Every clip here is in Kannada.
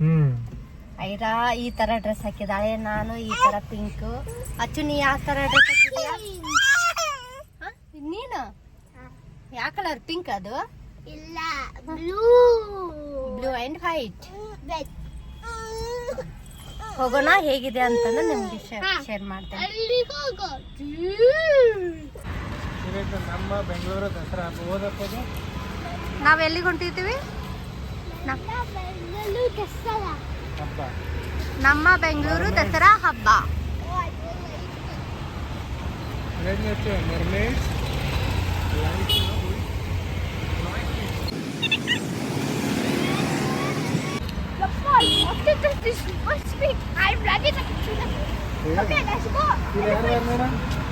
ಹ್ಮ್. ಐರಾ ಈ ತರ ಡ್ರೆಸ್ ಹಾಕಿದಾಳೆ ನಾನು ಈ ತರ ಪಿಂಕ್ ಅಚ್ಚು ನೀ ಯಾವ ತರ ಡ್ರೆಸ್ ಹಾಕಿದ್ಯಾ? ಹ? ನೀನು? ಯಾವ ಕಲರ್ ಪಿಂಕ್ ಅದು? ಇಲ್ಲ ಬ್ಲೂ ಬ್ಲೂ ಅಂಡ್ ವೈಟ್ ಹೋಗೋಣ ಹೇಗಿದೆ ಅಂತಂದ್ರೆ ನಿಮ್ಗೆ ಶೇರ್ ಮಾಡ್ತೇನೆ. ನಮ್ಮ ಬೆಂಗಳೂರು ದಸರಾ ನಾವ್ ಎಲ್ಲಿಗೆ ಹೊಂಟಿದ್ದೀವಿ ನಮ್ಮ ಬೆಂಗಳೂರು ದಸರಾ ಹಬ್ಬ ಮರ್ಮೇಡ್ After this, this must be. I'm ready to Okay, let's go.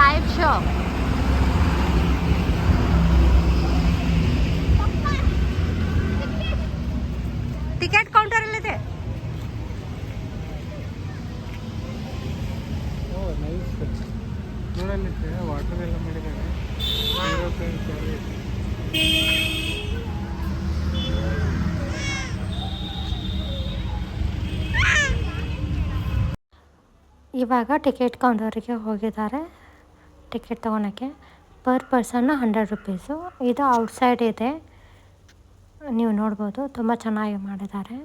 Live show ticket counter ನೋಡಲ್ಲಿತ್ತೆ water ಎಲ್ಲ ಮಾಡಿದ್ದಾರೆ. ಇವಾಗ ಟಿಕೆಟ್ ಕೌಂಟರಿಗೆ ಹೋಗಿದ್ದಾರೆ. ಟಿಕೆಟ್ ತೊಗೊಳಕ್ಕೆ ಪರ್ ಪರ್ಸನ್ನು ಹಂಡ್ರೆಡ್ ರುಪೀಸು ಇದು ಔಟ್ಸೈಡ್ ಇದೆ. ನೀವು ನೋಡ್ಬೋದು ತುಂಬ ಚೆನ್ನಾಗಿ ಮಾಡಿದ್ದಾರೆ.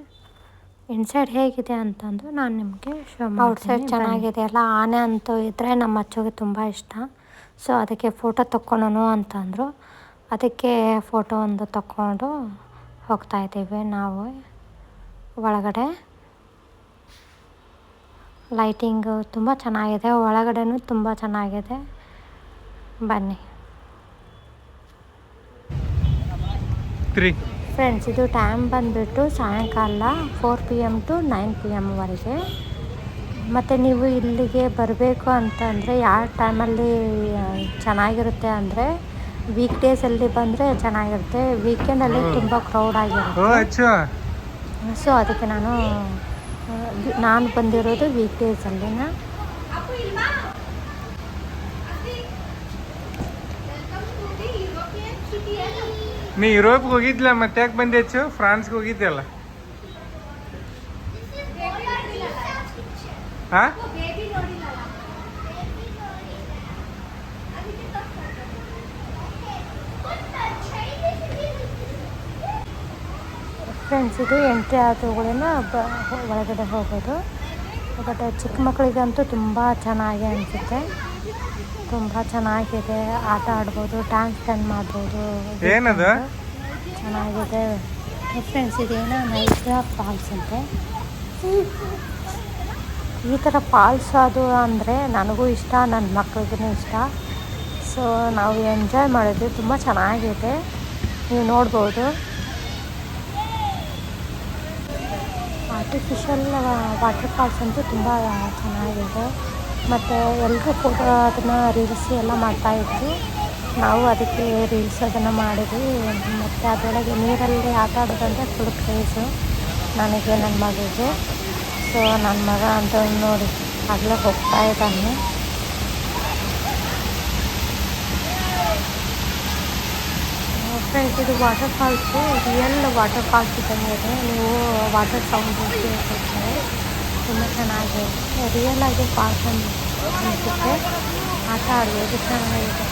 ಇನ್ಸೈಡ್ ಹೇಗಿದೆ ಅಂತಂದು ನಾನು ನಿಮಗೆ ಶೋ ಔಟ್ಸೈಡ್ ಚೆನ್ನಾಗಿದೆ ಅಲ್ಲ ಆನೆ ಅಂತೂ ಇದ್ದರೆ ನಮ್ಮ ಅಚ್ಚುಗೆ ತುಂಬ ಇಷ್ಟ. ಸೊ ಅದಕ್ಕೆ ಫೋಟೋ ತಕ್ಕೊಳ್ಳೋಣ ಅಂತಂದರು. ಅದಕ್ಕೆ ಫೋಟೋ ಒಂದು ತಕ್ಕೊಂಡು ಹೋಗ್ತಾಯಿದ್ದೀವಿ ನಾವು ಒಳಗಡೆ. ಲೈಟಿಂಗು ತುಂಬ ಚೆನ್ನಾಗಿದೆ ಒಳಗಡೆನೂ ತುಂಬ ಚೆನ್ನಾಗಿದೆ. ಬನ್ನಿ. ಫ್ರೆಂಡ್ಸ್ ಇದು ಟೈಮ್ ಬಂದುಬಿಟ್ಟು ಸಾಯಂಕಾಲ four P M to nine P ಎಮ್ವರೆಗೆ ಮತ್ತು ನೀವು ಇಲ್ಲಿಗೆ ಬರಬೇಕು ಅಂತಂದರೆ ಯಾವ ಟೈಮಲ್ಲಿ ಚೆನ್ನಾಗಿರುತ್ತೆ ಅಂದರೆ ವೀಕ್ ಡೇಸಲ್ಲಿ ಬಂದರೆ ಚೆನ್ನಾಗಿರುತ್ತೆ. ವೀಕೆಂಡಲ್ಲಿ ತುಂಬ ಕ್ರೌಡ್ ಆಗಿರುತ್ತೆ. ಸೊ ಅದಕ್ಕೆ ನಾನು ನಾನು ಬಂದಿರೋದು ವೀಕ್ ಡೇಸಲ್ಲಿನ ನೀ ಯುರೋಪ್ಗೆ ಹೋಗಿದ್ಲ ಮತ್ತೆ ಯಾಕೆ ಬಂದೆ ಹೆಚ್ಚು ಫ್ರಾನ್ಸ್ಗೆ ಹೋಗಿದ್ದಲ್ಲ ಹಾ? ಫ್ರೆಂಡ್ಸ್ ಇದು ಎಂಟ್ರಿ ಆದವುಗಳನ್ನ ಬ ಒಳಗಡೆ ಹೋಗೋದು. ಬಟ್ ಚಿಕ್ಕ ಮಕ್ಕಳಿಗಂತೂ ತುಂಬ ಚೆನ್ನಾಗಿ ಅನಿಸುತ್ತೆ. ತುಂಬ ಚೆನ್ನಾಗಿದೆ ಆಟ ಆಡ್ಬೋದು ಡ್ಯಾನ್ಸ್ ಸ್ಪೆಂಡ್ ಮಾಡ್ಬೋದು. ಏನದು? ಚೆನ್ನಾಗಿದೆ. ಫ್ರೆಂಡ್ಸ್ ಇದೇನೋ ನೈಜ ಫಾಲ್ಸ್ ಅಂತೆ. ಈ ಥರ ಫಾಲ್ಸ್ ಅದು ಅಂದರೆ ನನಗೂ ಇಷ್ಟ ನನ್ನ ಮಕ್ಳಿಗೂ ಇಷ್ಟ. ಸೊ ನಾವು ಎಂಜಾಯ್ ಮಾಡಿದ್ವಿ ತುಂಬ ಚೆನ್ನಾಗಿದೆ. ನೀವು ನೋಡ್ಬೋದು. ಆರ್ಟಿಫಿಷಿಯಲ್ ವಾಟರ್ ಫಾಲ್ಸ್ ಅಂತೂ ತುಂಬ ಚೆನ್ನಾಗಿದೆ. ಮತ್ತು ಎಲ್ಲರೂ ಫೋಟೋ ಅದನ್ನು ರೀಲ್ಸ್ ಎಲ್ಲ ಮಾಡ್ತಾಯಿದ್ರು ನಾವು ಅದಕ್ಕೆ ರೀಲ್ಸ್ ಅದನ್ನು ಮಾಡಿದ್ವಿ. ಮತ್ತು ಅದರೊಳಗೆ ನೀರಲ್ಲಿ ಆಟ ಆಡೋದಂದರೆ ಫುಲ್ ಕ್ರೇಜು ನನಗೆ ನನ್ನ ಮಗಳಿಗೆ ಸೊ ನನ್ನ ಮಗ ಅಂತ ನೋಡಿ ಆಗಲೇ ಹೋಗ್ತಾ ಇದ್ದಾನೆ. ಫ್ರೆಂಡ್ಸ್ ಇದು water falls real water falls ಇದ್ದಂಗೆ ಇದೆ. ನೀವು ವಾಟರ್ ಸೌಂಡ್ ಕೇಳ್ಕೊಳ್ತಾರೆ ತುಂಬ ಚೆನ್ನಾಗಿದೆ ರಿಯಲ್ ಆಗಿ ಪಾರ್ಕ್ ಅನಿಸುತ್ತೆ ಆಟ ಆಡ್ಬೋದು ಚೆನ್ನಾಗಿದೆ.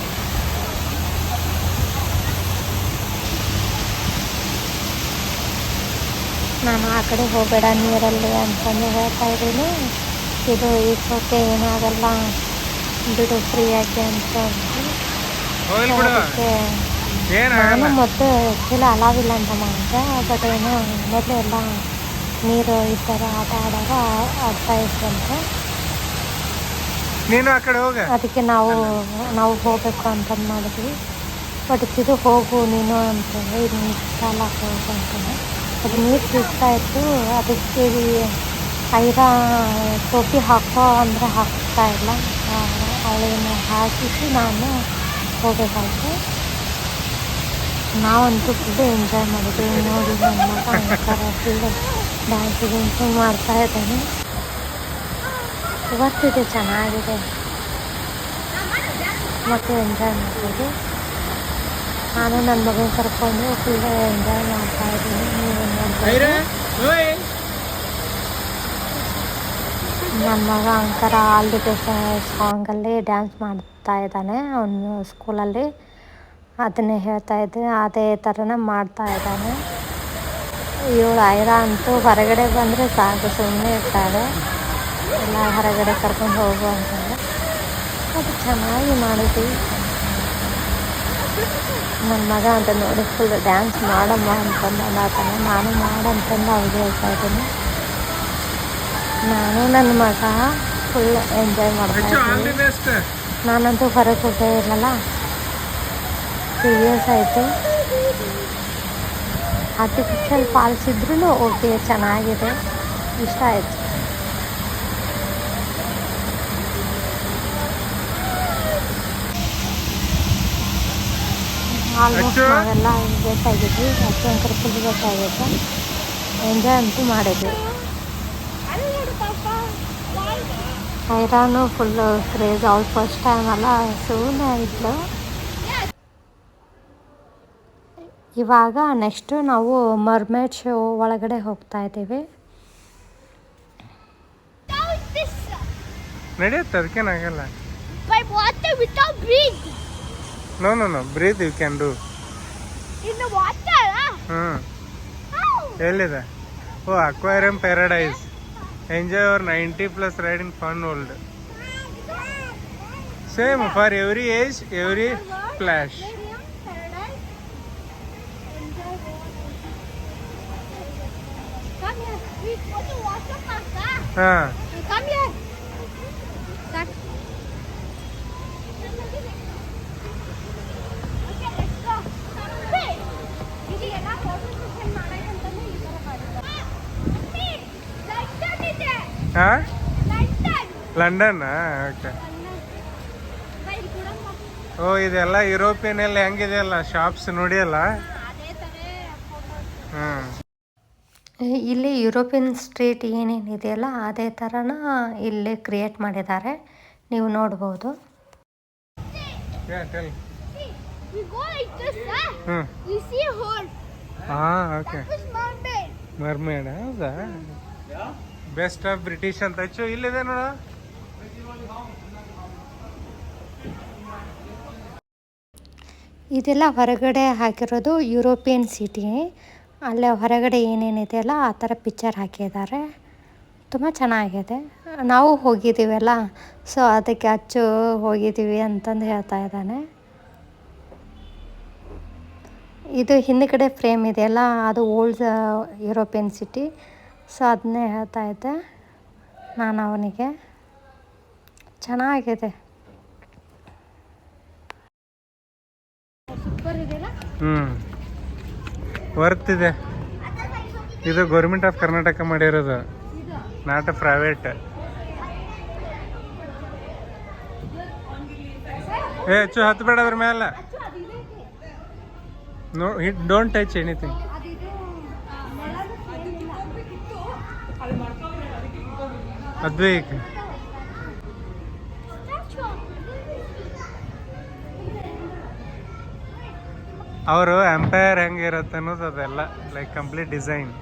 ನಾನು ಆ ಕಡೆ ಹೋಗಬೇಡ ನೀರಲ್ಲಿ ಅಂತಂದು ಹೇಳ್ತಾ ಇದ್ದೀನಿ. ಇದು ಈಸೋಕೆ ಏನಾಗಲ್ಲ. ಬಿಡು ಫ್ರೀಯಾಗಿ ಅಂತ. ನಾನು ಮತ್ತೆ ಮೊದಲು ಆ್ಯಕ್ಚುಲಿ ಅಲಾವಿಲ್ಲ ಅಂತ ಮಾಡಿದೆ ಬಟ್ ಏನು ಮೊದಲು ಎಲ್ಲ ನೀರು ಈ ಥರ ಆಟ ಆಡೋರು ಆಡ್ತಾ ಇದ್ರಂತೆ. ನೀನು ಆ ಕಡೆ ಹೋಗ. ಅದಕ್ಕೆ ನಾವು ನಾವು ಹೋಗಬೇಕು ಅಂತ ಮಾಡಿದ್ವಿ. ಬಟ್ ಇದು ಹೋಗು ನೀನು ಅಂತಂದರೆ ಇದು ನೀರು ಸಾಲ ಹೋಗು ಅಂತಂದ್ರೆ ಅದು ನೀರು ಸಿಗ್ತಾ ಇತ್ತು. ಅದಕ್ಕೆ ಐರ ಟೋಪಿ ಹಾಕೋ ಅಂದರೆ ಹಾಕ್ತಾ ಇಲ್ಲ. ಅವಳನ್ನು ಹಾಕಿಸಿ ನಾನು ಹೋಗಬೇಕಾಯ್ತು. ನಾವಂತೂ ಫುಲ್ ಎಂಜಾಯ್ ಮಾಡಿದ್ವಿ. ನೋಡಿ ನನ್ನ ಮಗ ಡ್ಯಾನ್ಸ್ ಗಿನ್ಸು ಮಾಡ್ತಾ ಇದ್ದಾನೆ. ಇವತ್ತಿದೆ ಚೆನ್ನಾಗಿದೆ. ಮತ್ತು ಎಂಜಾಯ್ ಮಾಡ್ಬೋದು. ನಾನು ನನ್ನ ಮಗನ ಕರ್ಕೊಂಡು ಫುಲ್ ಎಂಜಾಯ್ ಮಾಡ್ತಾ ಇದ್ದೀನಿ. ನೀವು ನನ್ನ ಮಗ ಅಂಕರ ಆಲ್ ದಿ ಬೆಸ್ಟ್ ಸಾಂಗಲ್ಲಿ ಡ್ಯಾನ್ಸ್ ಮಾಡ್ತಾ ಇದ್ದಾನೆ. ಅವನು ಸ್ಕೂಲಲ್ಲಿ ಅದನ್ನೇ ಹೇಳ್ತಾ ಇದ್ದೆ. ಅದೇ ಥರನೇ ಮಾಡ್ತಾ ಇದ್ದಾನೆ. ಇವಳು ಐರ ಅಂತೂ ಹೊರಗಡೆ ಬಂದರೆ ಸಾಕು ಸುಮ್ಮನೆ ಇರ್ತಾಳೆ ಎಲ್ಲ ಹೊರಗಡೆ ಕರ್ಕೊಂಡು ಹೋಗು ಅಂತಂದರೆ ಅದು ಚೆನ್ನಾಗಿ ಮಾಡಿದ್ವಿ ನನ್ನ ಮಗ ಅಂತ ನೋಡಿ ಫುಲ್ ಡ್ಯಾನ್ಸ್ ಮಾಡಮ್ಮ ಅಂತಂದು ಅಂದಾತಾನೆ ನಾನು ಮಾಡಂತಂದು ಅವ್ರಿಗೆ ಹೇಳ್ತಾ ಇದ್ದೀನಿ. ನಾನು ನನ್ನ ಮಗ ಫುಲ್ ಎಂಜಾಯ್ ಮಾಡ್ತಾ ನಾನಂತೂ ಹೊರಗೆ ಹೋಗೇ ಇರಲಿಲ್ಲ. ಟೂ ಇಯರ್ಸ್ ಆಯಿತು. ಆರ್ಟಿಫಿಷಿಯಲ್ ಫಾಲ್ಸ್ ಇದ್ರೂ ಓಕೆ ಚೆನ್ನಾಗಿದೆ. ಇಷ್ಟ ಆಯಿತು. ಆಲ್ಮೋಸ್ಟ್? ನಾವೆಲ್ಲ ಬೇಕಾಗಿದ್ವಿ ಅಚ್ಚಂಕರ ಫುಲ್ ಬೇಕಾಗಿತ್ತು ಎಂಜಾಯ್ ಅಂತೂ ಮಾಡಿದ್ವಿ. ಐರಾನು ಫುಲ್ಲು ಕ್ರೇಜ್ ಅವ್ಳು ಫಸ್ಟ್ ಟೈಮ್ ಅಲ್ಲ ಸುಮ್ಮನೆ ಇದ್ಲು. ಇವಾಗ ನೆಕ್ಸ್ಟು ನಾವು ಮರ್ಮೇಡ್ ಶೋ ಒಳಗಡೆ ಹೋಗ್ತಾ ಇದ್ದೀವಿ. ನಡೆಯುತ್ತೆ ಅದಕ್ಕೇನಾಗಲ್ಲ by water without breathe. No no no breathe you can do In the water, ah. ಹ್ಞೂ How? ಎಲ್ಲಿದೆ? ಓ aquarium paradise enjoy our ninety plus ride in fun world same for every age every flash ಹಾಂ. ಲಂಡನ್. ಓಕೆ. ಓ ಇದೆಲ್ಲ ಯುರೋಪಿಯನ್ ಎಲ್ಲ? ಹೆಂಗಿದೆಯಲ್ಲ ಶಾಪ್ಸ್ ನೋಡಿಯಲ್ಲ ಅದೇ ತರ photo. ಹ್ಮ್ ಇಲ್ಲಿ ಯುರೋಪಿಯನ್ ಸ್ಟ್ರೀಟ್ ಏನೇನಿದೆಯಲ್ಲ ಅದೇ ಥರನ ಇಲ್ಲಿ ಕ್ರಿಯೇಟ್ ಮಾಡಿದ್ದಾರೆ. ನೀವು ನೋಡ್ಬೋದು. ಹೌದಾ? ಬೆಸ್ಟ್ ಆಫ್ ಬ್ರಿಟಿಷ್ ಅಂತ ಹೆಚ್ಚು ಇಲ್ಲಿದೆ ನೋಡ. ಇದೆಲ್ಲ ಹೊರಗಡೆ ಹಾಕಿರೋದು ಯುರೋಪಿಯನ್ ಸಿಟಿ ಅಲ್ಲೇ ಹೊರಗಡೆ ಏನೇನಿದೆಯಲ್ಲ ಆ ಥರ ಪಿಕ್ಚರ್ ಹಾಕಿದ್ದಾರೆ. ತುಂಬ ಚೆನ್ನಾಗಿದೆ. ನಾವು ಹೋಗಿದ್ದೀವಲ್ಲ ಸೊ ಅದಕ್ಕೆ ಅಚ್ಚು ಹೋಗಿದ್ದೀವಿ ಅಂತಂದು ಹೇಳ್ತಾ ಇದ್ದಾನೆ. ಇದು ಹಿಂದ್ಗಡೆ ಫ್ರೇಮ್ ಇದೆಯಲ್ಲ ಅದು ಓಲ್ಡ್ ಯುರೋಪಿಯನ್ ಸಿಟಿ ಸೊ ಅದನ್ನೇ ಹೇಳ್ತಾ ಇದ್ದೆ ನಾನು ಅವನಿಗೆ. ಚೆನ್ನಾಗಿದೆ. ಸೂಪರ್ ಇದೆಯಲ್ಲ? ವರ್ತ್ ಇದೆ ಇದು ಗೌರ್ಮೆಂಟ್ ಆಫ್ ಕರ್ನಾಟಕ ಮಾಡಿರೋದು ನಾಟ್ ಪ್ರೈವೇಟ್ ಏ ಹೆಚ್ಚು ಹತ್ತು ಬೇಡ ಅದ್ರ ಮೇಲೆ no it don't touch anything ಅದ್ವೈಕ್ Statue. ಅವರು ಎಂಪೈರ್ ಹೆಂಗಿರುತ್ತೆ ಅನ್ನೋದು ಅದೆಲ್ಲ ಲೈಕ್ ಕಂಪ್ಲೀಟ್ ಡಿಸೈನ್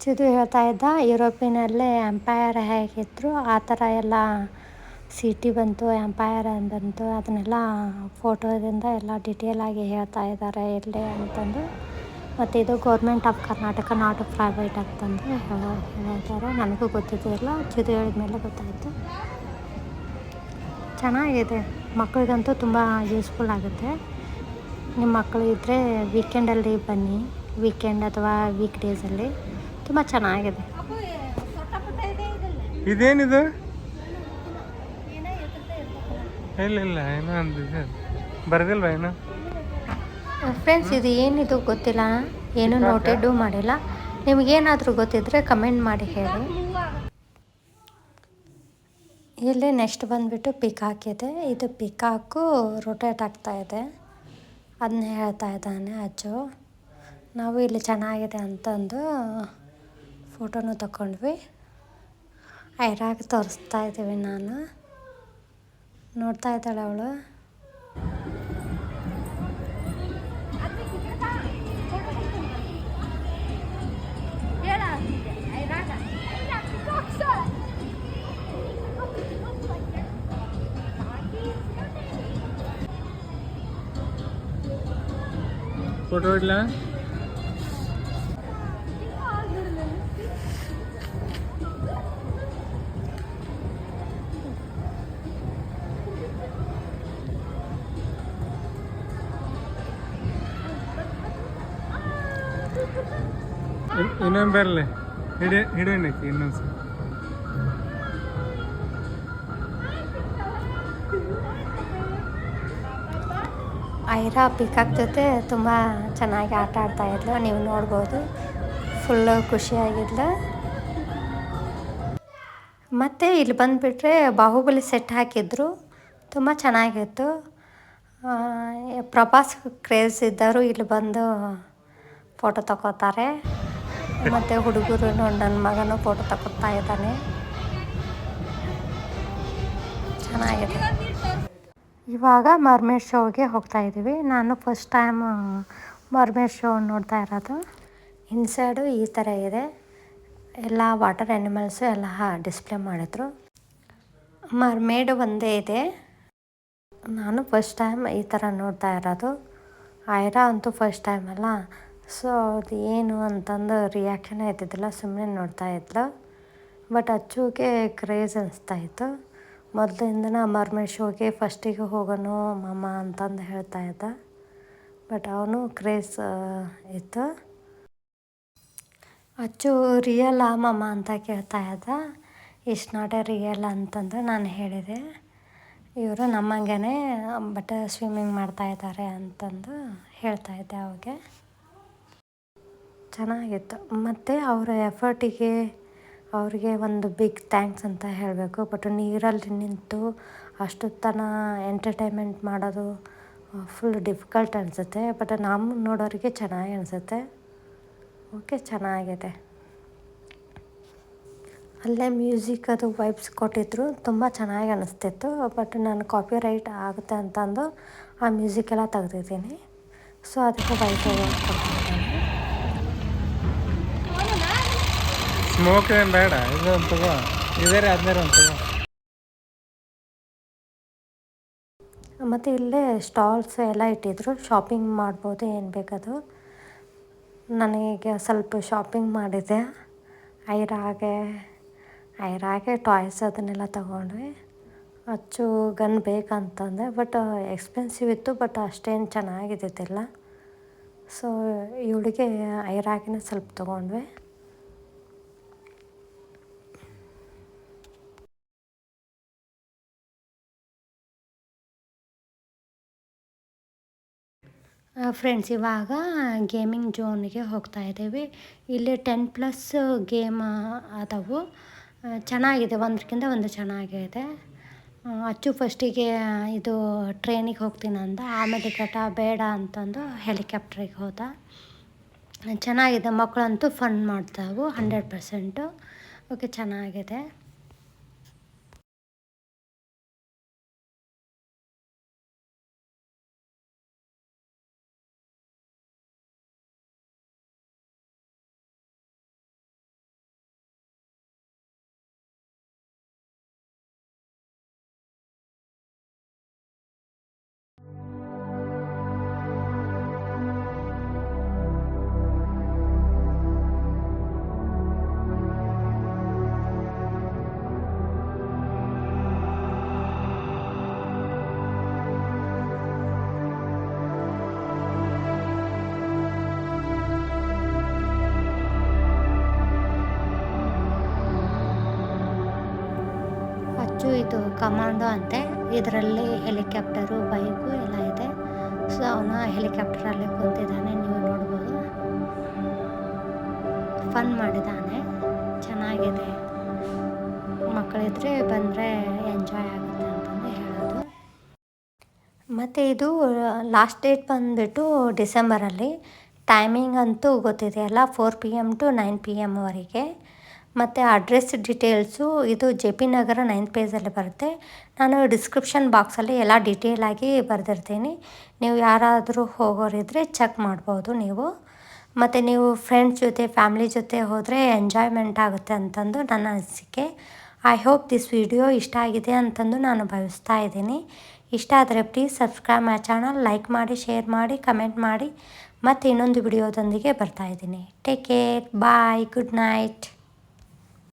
ಚಿದು ಹೇಳ್ತಾ ಇದ್ದ, ಯುರೋಪಿನಲ್ಲೇ ಎಂಪೈರ್ ಹೇಗಿದ್ರು ಆ ಥರ ಎಲ್ಲ ಸಿಟಿ ಬಂತು ಎಂಪೈರ್ ಬಂತು, ಅದನ್ನೆಲ್ಲ ಫೋಟೋದಿಂದ ಎಲ್ಲ ಡಿಟೇಲ್ ಆಗಿ ಹೇಳ್ತಾ ಇದ್ದಾರೆ ಇಲ್ಲಿ ಅಂತಂದು. ಮತ್ತು ಇದು government of Karnataka not private ಅಂತಂದು ಹೇಳ- ಹೇಳ್ತಾರೆ. ನನಗೂ ಗೊತ್ತಿದ್ದಿಲ್ಲ, ಚಿದು ಹೇಳಿದ ಮೇಲೆ ಗೊತ್ತಾಯಿತು. ಚೆನ್ನಾಗಿದೆ. ಮಕ್ಕಳಿಗಂತೂ ತುಂಬ ಯೂಸ್ಫುಲ್ ಆಗುತ್ತೆ. ನಿಮ್ಮ ಮಕ್ಕಳು ಇದ್ದರೆ ವೀಕೆಂಡಲ್ಲಿ ಬನ್ನಿ. ವೀಕೆಂಡ್ ಅಥವಾ ವೀಕ್ ಡೇಸಲ್ಲಿ ತುಂಬ ಚೆನ್ನಾಗಿದೆ. ಇದೇನಿದು? ಇಲ್ಲ ಇಲ್ಲ ಏನೋ ಅಂದಿದೆ ಬರ್ದಿಲ್ವಾ ಏನೋ? ಫ್ರೆಂಡ್ಸ್ ಇದು ಏನಿದು ಗೊತ್ತಿಲ್ಲ. ಏನು ನೋಟೆಡ್ಡು ಮಾಡಿಲ್ಲ. ನಿಮಗೇನಾದರೂ ಗೊತ್ತಿದ್ದರೆ ಕಮೆಂಟ್ ಮಾಡಿ ಹೇಳಿ. ಇಲ್ಲಿ ನೆಕ್ಸ್ಟ್ ಬಂದುಬಿಟ್ಟು ಪಿಕಾಕ್ ಇದೆ. ಇದು ಪಿಕಾಕು ರೊಟೇಟ್ ಆಗ್ತಾ ಇದೆ. ಅದನ್ನ ಹೇಳ್ತಾ ಇದ್ದಾನೆ ಅಜ್ಜು. ನಾವು ಇಲ್ಲಿ ಚೆನ್ನಾಗಿದೆ ಅಂತಂದು ಫೋಟೋನು ತಗೊಂಡ್ವಿ ಐರಾಗಿ ತೋರಿಸ್ತಾ ಇದ್ದೀವಿ ನಾನು. ನೋಡ್ತಾ ಇದ್ದಾಳೆ ಅವಳು. ಫೋಟೋ ಇಡ್ಲಾ ಇನ್- ಇನ್ನೊಂದು ಬರಲಿ ಹಿಡಿ ಹಿಡಿಯಣ್ಣಕ್ಕೆ ಇನ್ನೊಂದು ಸಲ ಐರಾ ಪಿಕಾಕ್ ಜೊತೆ ತುಂಬ ಚೆನ್ನಾಗಿ ಆಟ ಆಡ್ತಾ ಇದ್ಲು. ನೀವು ನೋಡ್ಬೋದು. ಫುಲ್ಲು ಖುಷಿಯಾಗಿದ್ಲು. ಮತ್ತು ಇಲ್ಲಿ ಬಂದುಬಿಟ್ರೆ ಬಾಹುಬಲಿ ಸೆಟ್ ಹಾಕಿದ್ರು. ತುಂಬ ಚೆನ್ನಾಗಿತ್ತು. ಪ್ರಭಾಸ್ ಕ್ರೇಜ್ ಇದ್ದವರು ಇಲ್ಲಿ ಬಂದು ಫೋಟೋ ತಗೋತಾರೆ. ಮತ್ತು ಹುಡುಗರು ನನ್ನ ಮಗನು ಫೋಟೋ ತಗೋತಾ ಇದ್ದಾನೆ. ಚೆನ್ನಾಗಿದೆ. ಇವಾಗ ಮರ್ಮೇಡ್ ಶೋಗೆ ಹೋಗ್ತಾ ಇದ್ದೀವಿ. ನಾನು ಫಸ್ಟ್ ಟೈಮ್ ಮರ್ಮೇಡ್ ಶೋ ನೋಡ್ತಾ ಇರೋದು. ಇನ್ಸೈಡು ಈ ಥರ ಇದೆ. ಎಲ್ಲ ವಾಟರ್ ಆ್ಯನಿಮಲ್ಸು ಎಲ್ಲ ಡಿಸ್ಪ್ಲೇ ಮಾಡಿದ್ರು. ಮರ್ಮೇಡ್ ಒಂದೇ ಇದೆ. ನಾನು ಫಸ್ಟ್ ಟೈಮ್ ಈ ಥರ ನೋಡ್ತಾ ಇರೋದು. ಐರಾ ಅಂತೂ ಫಸ್ಟ್ ಟೈಮ್ ಅಲ್ಲ. ಸೊ ಅದು ಏನು ಅಂತಂದು ರಿಯಾಕ್ಷನ್ ಇದ್ದಿದ್ದಿಲ್ಲ ಸುಮ್ಮನೆ ನೋಡ್ತಾ ಇದ್ಲು. ಬಟ್ ಅಚ್ಚುಗೆ ಕ್ರೇಜ್ ಅನಿಸ್ತಾ ಇತ್ತು. ಮೊದಲಿಂದನ ಅಮರ್ಮೆ ಶೋಗೆ ಫಸ್ಟಿಗೆ ಹೋಗೋಣ ಮಾಮ ಅಂತಂದು ಹೇಳ್ತಾ ಇದ್ದ. ಬಟ್ ಅವನು ಕ್ರೇಸ್ ಇತ್ತು. ಅಚ್ಚು, ರಿಯಲ್ ಆ ಮಾಮ? ಅಂತ ಕೇಳ್ತಾ ಇದ್ದ. ಇಸ್ ನಾಟ್ ಎ ರಿಯಲ್ ಅಂತಂದು ನಾನು ಹೇಳಿದೆ. ಇವರು ನಮ್ಮಂಗೆ ಬಟ್ ಸ್ವಿಮ್ಮಿಂಗ್ ಮಾಡ್ತಾ ಇದ್ದಾರೆ ಅಂತಂದು ಹೇಳ್ತಾ ಇದ್ದೆ ಅವಾಗೆ. ಚೆನ್ನಾಗಿತ್ತು. ಮತ್ತು ಅವರ ಎಫರ್ಟಿಗೆ ಅವ್ರಿಗೆ ಒಂದು ಬಿಗ್ ಥ್ಯಾಂಕ್ಸ್ ಅಂತ ಹೇಳಬೇಕು. ಬಟ್ ನೀರಲ್ಲಿ ನಿಂತು ಅಷ್ಟು ತನ ಎಂಟರ್ಟೈನ್ಮೆಂಟ್ ಮಾಡೋದು ಫುಲ್ ಡಿಫಿಕಲ್ಟ್ ಅನಿಸುತ್ತೆ. ಬಟ್ ನಮ್ಮ ನೋಡೋರಿಗೆ ಚೆನ್ನಾಗಿ ಅನಿಸುತ್ತೆ. ಓಕೆ ಚೆನ್ನಾಗಿದೆ. ಅಲ್ಲೇ ಮ್ಯೂಸಿಕ್ ಅದು ವೈಬ್ಸ್ ಕೊಟ್ಟಿದ್ರು, ತುಂಬ ಚೆನ್ನಾಗಿ ಅನಿಸ್ತಿತ್ತು. ಬಟ್ ನಾನು ಕಾಪಿ ರೈಟ್ ಆಗುತ್ತೆ ಅಂತಂದು ಆ ಮ್ಯೂಸಿಕ್ ಎಲ್ಲ ತೆಗ್ದಿದ್ದೀನಿ. ಸೊ ಅದಕ್ಕೆ ವೈಟ್ ಕೊಡ್ತಿದ್ದೀನಿ ಸ್ಮೋಕ್ ಏನು ಬೇಡ, ಇದು ಒಂದು ತಗೋ. ಇದೇ ಹದಿನೈದು ಒಂದು ತಗೋ. ಮತ್ತು ಇಲ್ಲೇ ಸ್ಟಾಲ್ಸ್ ಎಲ್ಲ ಇಟ್ಟಿದ್ರು. ಶಾಪಿಂಗ್ ಮಾಡ್ಬೋದು, ಏನು ಬೇಕದು. ನನಗೆ ಸ್ವಲ್ಪ ಶಾಪಿಂಗ್ ಮಾಡಿದೆ. ಐರಾಗೆ ಐರಾಗೆ ಟಾಯ್ಸ್ ಅದನ್ನೆಲ್ಲ ತಗೊಂಡ್ವಿ. ಅಚ್ಚು ಗನ್ ಬೇಕಂತಂದೆ ಬಟ್ ಎಕ್ಸ್ಪೆನ್ಸಿವ್ ಇತ್ತು ಬಟ್ ಅಷ್ಟೇನು ಚೆನ್ನಾಗಿದ್ದಿದ್ದಿಲ್ಲ. ಸೊ ಇವಳಿಗೆ ಐರಾಗಿನೇ ಸ್ವಲ್ಪ ತೊಗೊಂಡ್ವಿ. ಫ್ರೆಂಡ್ಸ್ ಇವಾಗ ಗೇಮಿಂಗ್ ಝೋನ್ಗೆ ಹೋಗ್ತಾ ಇದ್ದೀವಿ. ಇಲ್ಲಿ ಟೆನ್ ಪ್ಲಸ್ ಗೇಮ್ ಅದಾವು ಚೆನ್ನಾಗಿದೆ ಒಂದಕ್ಕಿಂತ ಒಂದು ಚೆನ್ನಾಗಿದೆ. ಅಚ್ಚು ಫಸ್ಟಿಗೆ ಇದು ಟ್ರೈನಿಗೆ ಹೋಗ್ತೀನಿ ಅಂದ. ಆಮೇಲೆ ಕಟ ಬೇಡ ಅಂತಂದು ಹೆಲಿಕಾಪ್ಟ್ರಿಗೆ ಹೋದ. ಚೆನ್ನಾಗಿದೆ ಮಕ್ಕಳಂತೂ ಫನ್ ಮಾಡ್ತಾವು ಹಂಡ್ರೆಡ್ ಪರ್ಸೆಂಟು ಓಕೆ ಚೆನ್ನಾಗಿದೆ. ಅಚ್ಚು ಇದು ಕಮಾಂಡೋ ಅಂತೆ. ಇದರಲ್ಲಿ ಹೆಲಿಕಾಪ್ಟರು, ಬೈಕು ಎಲ್ಲ ಇದೆ. ಸೊ, ಅವನ ಹೆಲಿಕಾಪ್ಟರಲ್ಲಿ ಕೂತಿದ್ದಾನೆ, ನೀವು ನೋಡ್ಬೋದು. ಫನ್ ಮಾಡಿದ್ದಾನೆ ಚೆನ್ನಾಗಿದೆ. ಮಕ್ಕಳಿದ್ರೆ ಬಂದರೆ ಎಂಜಾಯ್ ಆಗುತ್ತೆ ಅಂತಂದು ಹೇಳೋದು. ಮತ್ತು ಇದು, ಲಾಸ್ಟ್ ಡೇಟ್ ಬಂದುಬಿಟ್ಟು ಡಿಸೆಂಬರಲ್ಲಿ. ಟೈಮಿಂಗ್ ಅಂತೂ ಗೊತ್ತಿದೆಯಲ್ಲ four P M to nine P ಎಮ್ವರೆಗೆ ಮತ್ತು ಅಡ್ರೆಸ್ ಡೀಟೇಲ್ಸು ಇದು ಜೆ ಪಿ ನಗರ ನೈನ್ತ್ ಪೇಜಲ್ಲಿ ಬರುತ್ತೆ. ನಾನು ಡಿಸ್ಕ್ರಿಪ್ಷನ್ ಬಾಕ್ಸಲ್ಲಿ ಎಲ್ಲ ಡೀಟೇಲಾಗಿ ಬರೆದಿರ್ತೀನಿ. ನೀವು ಯಾರಾದರೂ ಹೋಗೋರಿದ್ದರೆ ಚೆಕ್ ಮಾಡ್ಬೋದು ನೀವು. ಮತ್ತು ನೀವು ಫ್ರೆಂಡ್ಸ್ ಜೊತೆ ಫ್ಯಾಮ್ಲಿ ಜೊತೆ ಹೋದರೆ ಎಂಜಾಯ್ಮೆಂಟ್ ಆಗುತ್ತೆ ಅಂತಂದು ನನ್ನ ಅನಿಸಿಕೆ. ಐ ಹೋಪ್ ದಿಸ್ ವಿಡಿಯೋ ಇಷ್ಟ ಆಗಿದೆ ಅಂತಂದು ನಾನು ಭಾವಿಸ್ತಾ ಇದ್ದೀನಿ. ಇಷ್ಟ ಆದರೆ please subscribe my channel like ಮಾಡಿ ಶೇರ್ ಮಾಡಿ ಕಮೆಂಟ್ ಮಾಡಿ. ಮತ್ತು ಇನ್ನೊಂದು ವಿಡಿಯೋದೊಂದಿಗೆ ಬರ್ತಾ ಇದ್ದೀನಿ. Take care bye good night